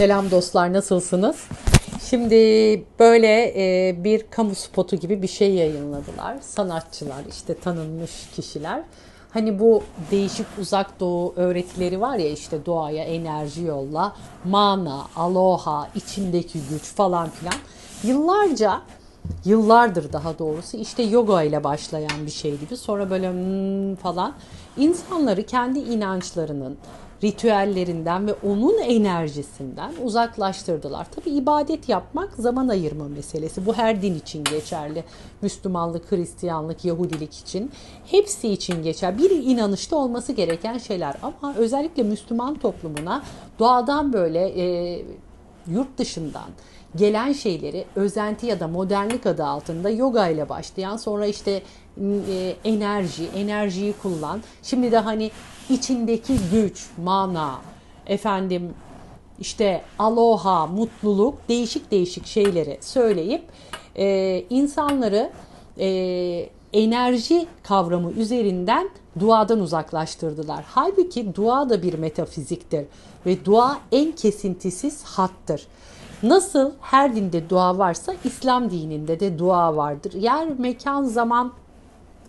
Selam dostlar nasılsınız? Şimdi böyle e, bir kamu spotu gibi bir şey yayınladılar. Sanatçılar işte tanınmış kişiler. Hani bu değişik uzak doğu öğretileri var ya işte doğaya enerji yolla, mana, aloha, içindeki güç falan filan. Yıllarca yıllardır daha doğrusu işte yoga ile başlayan bir şey gibi sonra böyle hmm falan insanları kendi inançlarının ritüellerinden ve onun enerjisinden uzaklaştırdılar. Tabi ibadet yapmak zaman ayırma meselesi. Bu her din için geçerli. Müslümanlık, Hristiyanlık, Yahudilik için hepsi için geçer. Bir inanışta olması gereken şeyler ama özellikle Müslüman toplumuna doğadan böyle e, yurt dışından gelen şeyleri özenti ya da modernlik adı altında yoga ile başlayan sonra işte e, enerji, enerjiyi kullan. Şimdi de hani içindeki güç, mana, efendim işte aloha, mutluluk, değişik değişik şeyleri söyleyip e, insanları e, enerji kavramı üzerinden duadan uzaklaştırdılar. Halbuki dua da bir metafiziktir ve dua en kesintisiz hattır. Nasıl her dinde dua varsa İslam dininde de dua vardır. Yer, mekan, zaman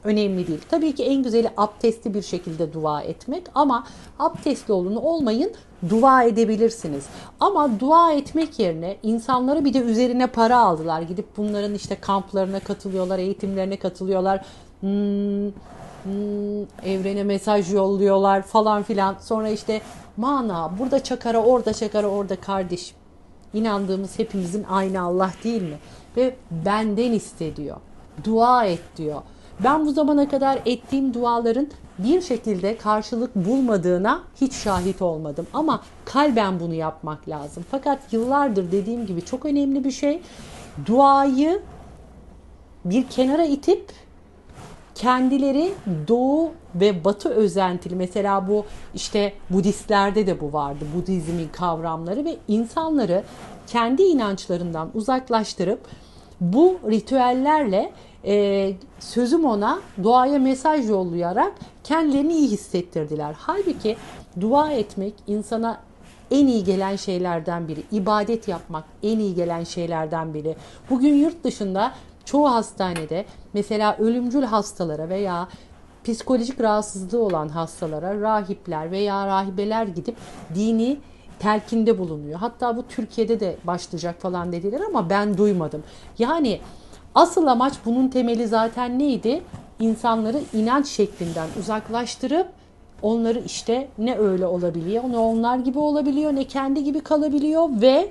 önemli değil. Tabii ki en güzeli abdestli bir şekilde dua etmek ama abdestli olun olmayın dua edebilirsiniz. Ama dua etmek yerine insanları bir de üzerine para aldılar. Gidip bunların işte kamplarına katılıyorlar, eğitimlerine katılıyorlar. Hmm, hmm, evrene mesaj yolluyorlar falan filan. Sonra işte mana burada çakara orada çakara orada kardeşim. İnandığımız hepimizin aynı Allah değil mi? Ve benden istediyor. Dua et diyor. Ben bu zamana kadar ettiğim duaların bir şekilde karşılık bulmadığına hiç şahit olmadım. Ama kalben bunu yapmak lazım. Fakat yıllardır dediğim gibi çok önemli bir şey. Duayı bir kenara itip kendileri doğu ve batı özentili mesela bu işte Budistlerde de bu vardı Budizmin kavramları ve insanları kendi inançlarından uzaklaştırıp bu ritüellerle e, sözüm ona doğaya mesaj yollayarak kendilerini iyi hissettirdiler. Halbuki dua etmek insana en iyi gelen şeylerden biri. İbadet yapmak en iyi gelen şeylerden biri. Bugün yurt dışında çoğu hastanede mesela ölümcül hastalara veya psikolojik rahatsızlığı olan hastalara rahipler veya rahibeler gidip dini telkinde bulunuyor. Hatta bu Türkiye'de de başlayacak falan dediler ama ben duymadım. Yani asıl amaç bunun temeli zaten neydi? İnsanları inanç şeklinden uzaklaştırıp onları işte ne öyle olabiliyor, ne onlar gibi olabiliyor, ne kendi gibi kalabiliyor ve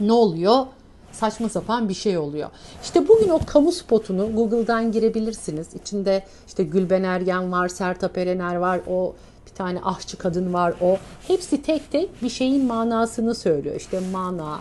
ne oluyor? saçma sapan bir şey oluyor. İşte bugün o kamu spotunu Google'dan girebilirsiniz. İçinde işte Gülben Ergen var, Sertap Erener var, o bir tane ahçı kadın var o. Hepsi tek tek bir şeyin manasını söylüyor. İşte mana,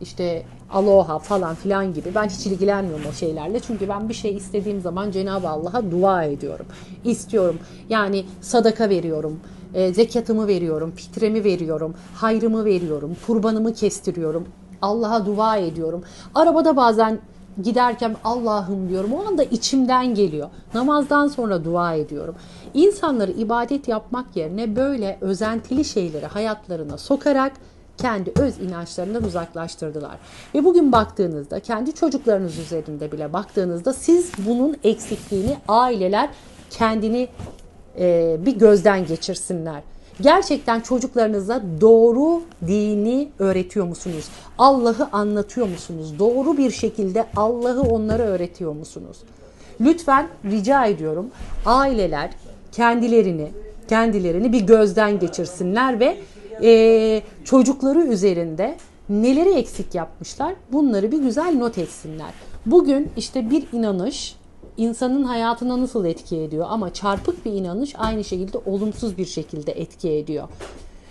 işte aloha falan filan gibi. Ben hiç ilgilenmiyorum o şeylerle. Çünkü ben bir şey istediğim zaman Cenab-ı Allah'a dua ediyorum. İstiyorum. Yani sadaka veriyorum. E, zekatımı veriyorum. Fitremi veriyorum. Hayrımı veriyorum. Kurbanımı kestiriyorum. Allah'a dua ediyorum. Arabada bazen giderken Allah'ım diyorum. O anda içimden geliyor. Namazdan sonra dua ediyorum. İnsanları ibadet yapmak yerine böyle özentili şeyleri hayatlarına sokarak kendi öz inançlarından uzaklaştırdılar. Ve bugün baktığınızda kendi çocuklarınız üzerinde bile baktığınızda siz bunun eksikliğini aileler kendini e, bir gözden geçirsinler. Gerçekten çocuklarınıza doğru dini öğretiyor musunuz? Allah'ı anlatıyor musunuz? Doğru bir şekilde Allah'ı onlara öğretiyor musunuz? Lütfen rica ediyorum aileler kendilerini kendilerini bir gözden geçirsinler ve e, çocukları üzerinde neleri eksik yapmışlar bunları bir güzel not etsinler. Bugün işte bir inanış insanın hayatına nasıl etki ediyor ama çarpık bir inanış aynı şekilde olumsuz bir şekilde etki ediyor.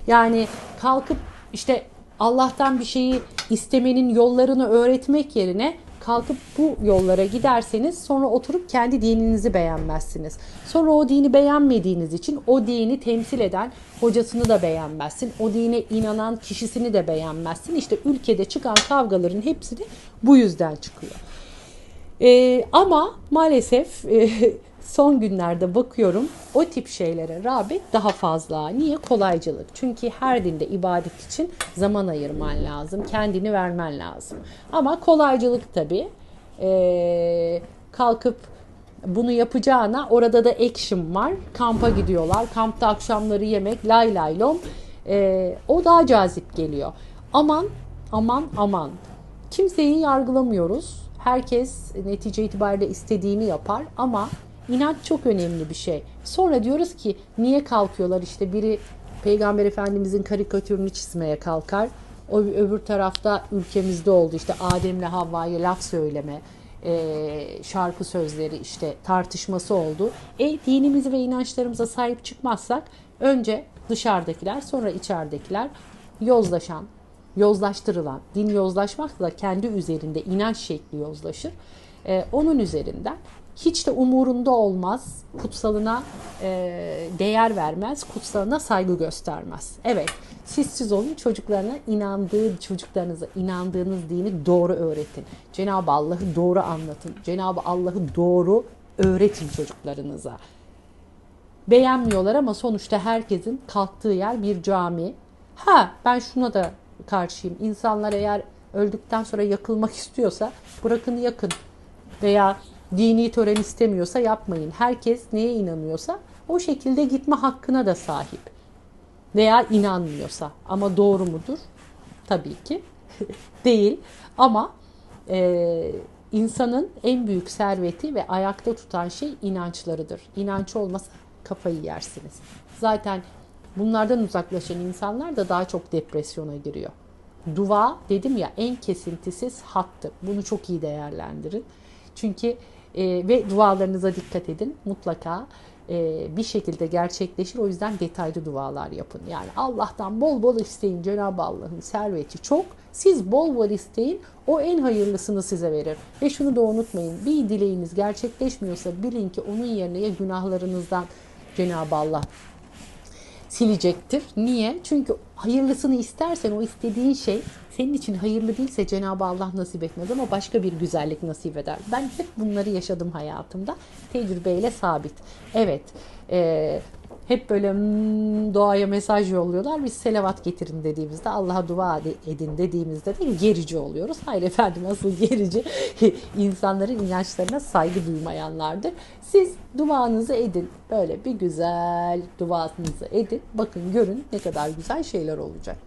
Yani kalkıp işte Allah'tan bir şeyi istemenin yollarını öğretmek yerine kalkıp bu yollara giderseniz sonra oturup kendi dininizi beğenmezsiniz. Sonra o dini beğenmediğiniz için o dini temsil eden hocasını da beğenmezsin. O dine inanan kişisini de beğenmezsin. İşte ülkede çıkan kavgaların hepsi de bu yüzden çıkıyor. E, ama maalesef e, son günlerde bakıyorum o tip şeylere rağbet daha fazla. Niye? Kolaycılık. Çünkü her dinde ibadet için zaman ayırman lazım. Kendini vermen lazım. Ama kolaycılık tabii. Ee, kalkıp bunu yapacağına orada da action var. Kampa gidiyorlar. Kampta akşamları yemek lay lay lom. Ee, o daha cazip geliyor. Aman aman aman. Kimseyi yargılamıyoruz. Herkes netice itibariyle istediğini yapar ama inanç çok önemli bir şey. Sonra diyoruz ki niye kalkıyorlar işte biri Peygamber Efendimizin karikatürünü çizmeye kalkar. O öbür tarafta ülkemizde oldu işte Adem'le Havva'ya laf söyleme, e, şarkı sözleri işte tartışması oldu. E dinimize ve inançlarımıza sahip çıkmazsak önce dışarıdakiler sonra içeridekiler yozlaşan, yozlaştırılan, din yozlaşmak da kendi üzerinde inanç şekli yozlaşır. Ee, onun üzerinden hiç de umurunda olmaz, kutsalına e, değer vermez, kutsalına saygı göstermez. Evet, siz siz olun çocuklarına inandığı, çocuklarınıza inandığınız dini doğru öğretin. Cenab-ı Allah'ı doğru anlatın. Cenab-ı Allah'ı doğru öğretin çocuklarınıza. Beğenmiyorlar ama sonuçta herkesin kalktığı yer bir cami. Ha ben şuna da karşıyım. İnsanlar eğer öldükten sonra yakılmak istiyorsa bırakın yakın. Veya dini tören istemiyorsa yapmayın. Herkes neye inanıyorsa o şekilde gitme hakkına da sahip. Veya inanmıyorsa. Ama doğru mudur? Tabii ki değil. Ama e, insanın en büyük serveti ve ayakta tutan şey inançlarıdır. İnanç olmasa kafayı yersiniz. Zaten bunlardan uzaklaşan insanlar da daha çok depresyona giriyor. Dua dedim ya en kesintisiz hattır. Bunu çok iyi değerlendirin. Çünkü e, ve dualarınıza dikkat edin. Mutlaka e, bir şekilde gerçekleşir. O yüzden detaylı dualar yapın. Yani Allah'tan bol bol isteyin. Cenab-ı Allah'ın serveti çok. Siz bol bol isteyin. O en hayırlısını size verir. Ve şunu da unutmayın. Bir dileğiniz gerçekleşmiyorsa bilin ki onun yerine ya günahlarınızdan Cenab-ı Allah silecektir. Niye? Çünkü hayırlısını istersen o istediğin şey senin için hayırlı değilse Cenab-ı Allah nasip etmez ama başka bir güzellik nasip eder. Ben hep bunları yaşadım hayatımda. Tecrübeyle sabit. Evet. E, hep böyle hmm, doğaya mesaj yolluyorlar. Biz selavat getirin dediğimizde Allah'a dua edin dediğimizde de gerici oluyoruz. Hayır efendim asıl gerici insanların inançlarına saygı duymayanlardır. Siz duanızı edin. Böyle bir güzel duanızı edin. Bakın görün ne kadar güzel şeyler olacak.